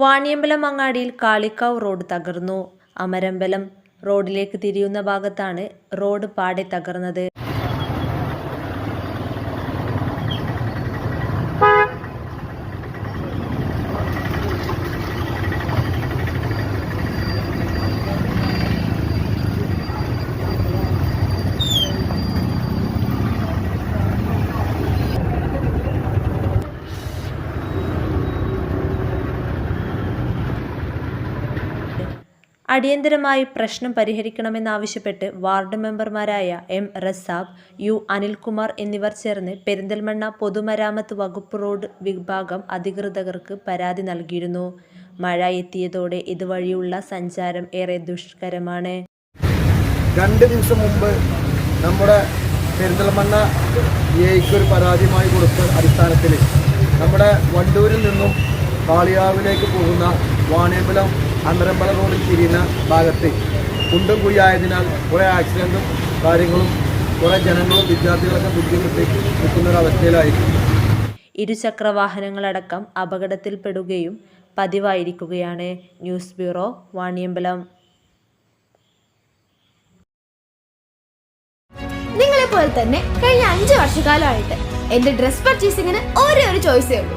വാണിയമ്പലം അങ്ങാടിയിൽ കാളിക്കാവ് റോഡ് തകർന്നു. അമരമ്പലം റോഡിലേക്ക് തിരിയുന്ന ഭാഗത്താണ് റോഡ് പാടെ തകർന്നത്. അടിയന്തരമായി പ്രശ്നം പരിഹരിക്കണമെന്നാവശ്യപ്പെട്ട് വാർഡ് മെമ്പർമാരായ എം റസാബ് യു അനിൽകുമാർ എന്നിവർ ചേർന്ന് പെരിന്തൽമണ്ണ പൊതുമരാമത്ത് വകുപ്പ് റോഡ് വിഭാഗം അധികൃതർക്ക് പരാതി നൽകിയിരുന്നു. മഴ എത്തിയതോടെ ഇതുവഴിയുള്ള സഞ്ചാരം ഏറെ ദുഷ്കരമാണ്. രണ്ട് ദിവസം മുമ്പ് നമ്മുടെ പെരിന്തൽമണ്ണ എക്ക് ഒരു പരാതിയുമായി കൊടുത്ത അടിസ്ഥാനത്തിൽ നമ്മുടെ വണ്ടൂരിൽ നിന്നും കാളിയാവിലേക്ക് പോകുന്ന വാണിയമ്പലം അമരമ്പല റോഡിൽ തിരിയുന്ന ഭാഗത്ത് കുണ്ടും കുഴിയായതിനാൽ കുറേ ആക്സിഡന്റും കാര്യങ്ങളും കുറേ ജനങ്ങളും വിദ്യാർത്ഥികളൊക്കെ ബുദ്ധിമുട്ടി നിൽക്കുന്ന ഒരു അവസ്ഥയിലായിരുന്നു ഇരുചക്ര വാഹനങ്ങളടക്കം അപകടത്തിൽപ്പെടുകയും പതിവായിരിക്കുകയാണ്. News bureau Vaniyambalam. നിങ്ങളെ പോലെ തന്നെ കഴിഞ്ഞ അഞ്ച് വർഷക്കാലമായിട്ട് എന്റെ ഡ്രസ് പർച്ചേസിങ്ങിന് ഒരേ ഒരു ചോയ്സേ ഉള്ളൂ.